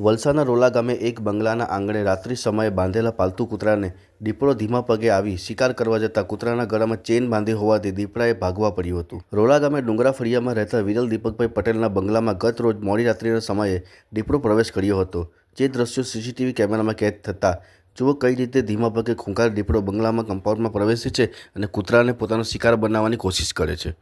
વલસાડના રોલા ગામે એક બંગલાના આંગણે રાત્રિ સમયે બાંધેલા પાલતુ કૂતરાને દીપડો ધીમા પગે આવી શિકાર કરવા જતાં કૂતરાના ગળામાં ચેન બાંધી હોવાથી દીપડાએ ભાગવા પડ્યું હતું. રોલા ગામે ડુંગરા ફળિયામાં રહેતા વિરલ દીપકભાઈ પટેલના બંગલામાં ગત રોજ મોડી રાત્રિના સમયે દીપડો પ્રવેશ કર્યો હતો. જે દ્રશ્યો સીસીટીવી કેમેરામાં કેદ થતાં જુઓ કઈ રીતે ધીમા પગે ખૂંખાર દીપડો બંગલામાં કમ્પાઉન્ડમાં પ્રવેશે છે અને કૂતરાને પોતાનો શિકાર બનાવવાની કોશિશ કરે છે.